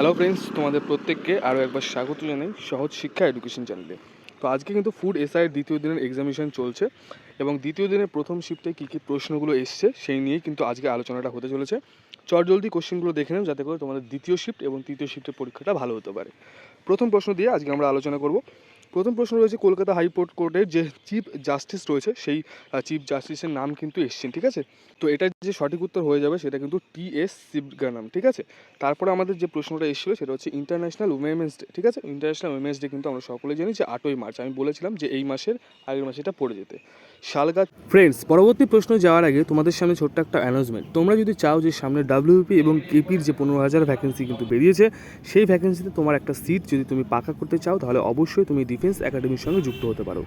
Hello friends তোমাদের প্রত্যেককে আরও একবার স্বাগত জানাই সহজ শিক্ষা এডুকেশন চ্যানেলে তো আজকে কিন্তু ফুড এসআইয়ের দ্বিতীয় দিনের এক্সামিনেশন চলছে এবং দ্বিতীয় দিনের প্রথম শিফটে কী কী প্রশ্নগুলো এসছে সেই নিয়ে কিন্তু আজকে আলোচনাটা হতে চলেছে। চট জলদি কোশ্চেনগুলো দেখে নেব যাতে করে তোমাদের দ্বিতীয় শিফট এবং তৃতীয় শিফটের পরীক্ষাটা ভালো হতে পারে। প্রথম প্রশ্ন দিয়ে আজকে আমরা আলোচনা করব প্রথম প্রশ্ন রয়েছে, কলকাতা হাইকোর্ট কোর্টের যে চিফ জাস্টিস রয়েছে, সেই চিফ জাস্টিসের নাম কিন্তু এসছেন, ঠিক আছে? তো এটার যে সঠিক উত্তর হয়ে যাবে, সেটা কিন্তু টি এস সিবগানাম ঠিক আছে? তারপরে আমাদের যে প্রশ্নটা এসেছিল, সেটা হচ্ছে ইন্টারন্যাশনাল উইমেন্স ডে ঠিক আছে? ইন্টারন্যাশনাল উইমেন্স ডে কিন্তু আমরা সকলে জানি যে আটই মার্চ, আমি বলেছিলাম যে এই মাসের, আগের মাসে এটা পড়ে যেতে। শালগাছ ফ্রেন্ডস পরবর্তী প্রশ্ন যাওয়ার আগে তোমাদের সামনে ছোট্ট একটা অ্যানাউন্সমেন্ট তোমরা যদি চাও যে সামনে ডাব্লিউপি এবং কেপির যে পনেরো হাজার ভ্যাকেন্সি কিন্তু বেরিয়েছে, সেই ভ্যাকেন্সিতে তোমার একটা সিট যদি তুমি পাকা করতে চাও, তাহলে অবশ্যই তুমি ডিফেন্স একাডেমির সঙ্গে যুক্ত হতে পারো।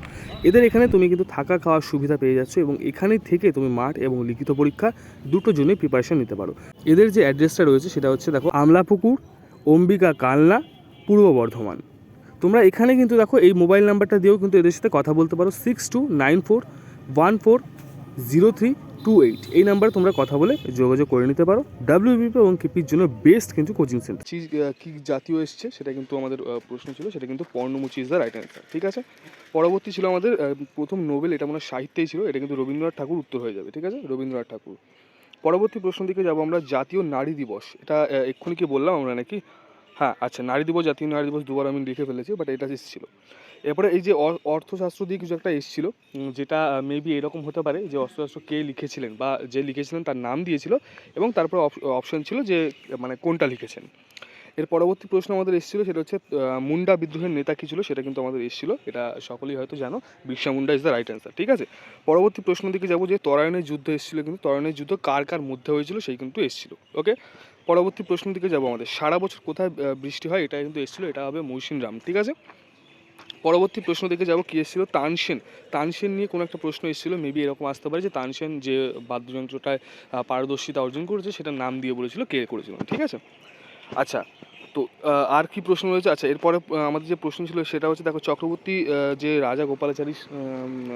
এদের এখানে তুমি কিন্তু থাকা খাওয়ার সুবিধা পেয়ে যাচ্ছ এবং এখানে থেকে তুমি মাঠ এবং লিখিত পরীক্ষা দুটো জন্যই প্রিপারেশন নিতে পারো। এদের যে অ্যাড্রেসটা রয়েছে সেটা হচ্ছে দেখো, আমলাপুকুর, অম্বিকা কালনা, পূর্ব বর্ধমান। তোমরা এখানে কিন্তু দেখো এই মোবাইল নাম্বারটা দিয়েও কিন্তু এদের সাথে কথা বলতে পারো six two nine four one four zero three two eight এই নাম্বারে তোমরা কথা বলে যোগাযোগ করে নিতে পারো। ডাব্লিউবিপি এবং কেপির জন্য বেস্ট কিন্তু কোচিং সেন্টার চিজ কি জাতীয় এসছে সেটা কিন্তু আমাদের প্রশ্ন ছিল, সেটা কিন্তু পর্ণমুচি ইজ দ্য রাইট অ্যান্সার ঠিক আছে? পরবর্তী ছিল আমাদের প্রথম নোবেল এটা মনে সাহিত্যেই ছিল, এটা কিন্তু রবীন্দ্রনাথ ঠাকুর উত্তর হয়ে যাবে, ঠিক আছে? রবীন্দ্রনাথ ঠাকুর। পরবর্তী প্রশ্ন দিকে যাব আমরা, জাতীয় নারী দিবস। এটা এক্ষুনি কি বললাম আমরা নাকি? হ্যাঁ আচ্ছা নারী দিবস জাতীয় নারী দিবস দুবার আমি লিখে ফেলেছি বাট এটা এসেছিল। এরপরে এই যে অর্থশাস্ত্র দিয়ে কিছু একটা এসেছিল যেটা মেবি এরকম হতে পারে যে অর্থশাস্ত্র কে লিখেছিলেন বা যে লিখেছিলেন তার নাম দিয়েছিল এবং তারপরে অপশন ছিল যে মানে কোনটা লিখেছেন। এর পরবর্তী প্রশ্ন আমাদের এসেছিল, সেটা হচ্ছে মুন্ডা বিদ্রোহের নেতা কী ছিল? সেটা কিন্তু আমাদের এসেছিল, এটা সকলেই হয়তো জানো। Birsa Munda is the right answer ঠিক আছে? পরবর্তী প্রশ্ন দিকে যাব যে তরায়ণের যুদ্ধ এসেছিল কিন্তু তরায়ণের যুদ্ধ কার কার মধ্যে হয়েছিল, সেই কিন্তু এসেছিল ওকে পরবর্তী প্রশ্ন দিকে যাব আমাদের, সারা বছর কোথায় বৃষ্টি হয় এটা কিন্তু এসেছিল, এটা হবে মৌসিনরাম ঠিক আছে? পরবর্তী প্রশ্ন দিকে যাব, কি এসেছিল? তানসেন তানসেন নিয়ে কোনো একটা প্রশ্ন এসেছিল মেবি এরকম আসতে পারে যে, তানসেন যে বাদ্যযন্ত্রটায় পারদর্শিতা অর্জন করেছে, সেটার নাম দিয়ে বলেছিল, কে করেছিল, ঠিক আছে? আচ্ছা তো আর কি প্রশ্ন রয়েছে? আচ্ছা এরপরে আমাদের যে প্রশ্ন ছিল সেটা হচ্ছে, দেখো, চক্রবর্তী যে রাজা গোপালাচারী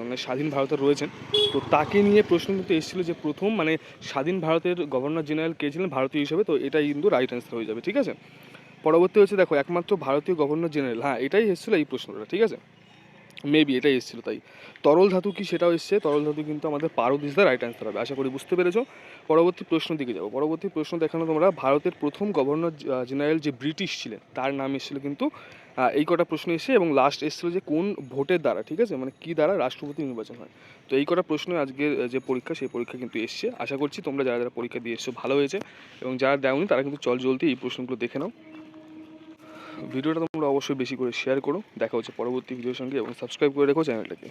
মানে স্বাধীন ভারতের রয়েছেন, তো তাকে নিয়ে প্রশ্ন কিন্তু এসেছিল যে প্রথম মানে স্বাধীন ভারতের গভর্নর জেনারেল কে ছিলেন? ভারতীয় হিসেবে, তো এটাই কিন্তু রাইট অ্যান্সার হয়ে যাবে, ঠিক আছে? পরবর্তী হচ্ছে, দেখো, একমাত্র ভারতীয় গভর্নর জেনারেল হ্যাঁ এটাই এসেছিল এই প্রশ্নটা, ঠিক আছে? মেবি এটাই এসেছিল, তাই। তরল ধাতু কি সেটাও এসছে, তরল ধাতু কিন্তু আমাদের পারদ ইজ দ্য রাইট অ্যান্সার হবে। আশা করি বুঝতে পেরেছ। পরবর্তী প্রশ্ন দিকে যাব। পরবর্তী প্রশ্ন দেখানো তোমরা ভারতের প্রথম গভর্নর জেনারেল যে ব্রিটিশ ছিলেন, তার নাম এসেছিল কিন্তু এই কটা প্রশ্ন এসে এবং লাস্ট এসেছিল যে কোন ভোটের দ্বারা, ঠিক আছে? মানে কী দ্বারা রাষ্ট্রপতি নির্বাচন হয়। তো এই কটা প্রশ্ন আজকের যে পরীক্ষা, সেই পরীক্ষা কিন্তু এসছে। আশা করছি তোমরা যারা যারা পরীক্ষা দিয়ে এসছো, ভালো হয়েছে। এবং যারা দেওনি, তারা কিন্তু চল জলদি এই প্রশ্নগুলো দেখে নাও। ভিডিওটা তোমরা অবশ্যই বেশি করে শেয়ার করো। দেখা হচ্ছে পরবর্তী ভিডিওর সঙ্গে এবং সাবস্ক্রাইব করে রেখো চ্যানেলটাকে।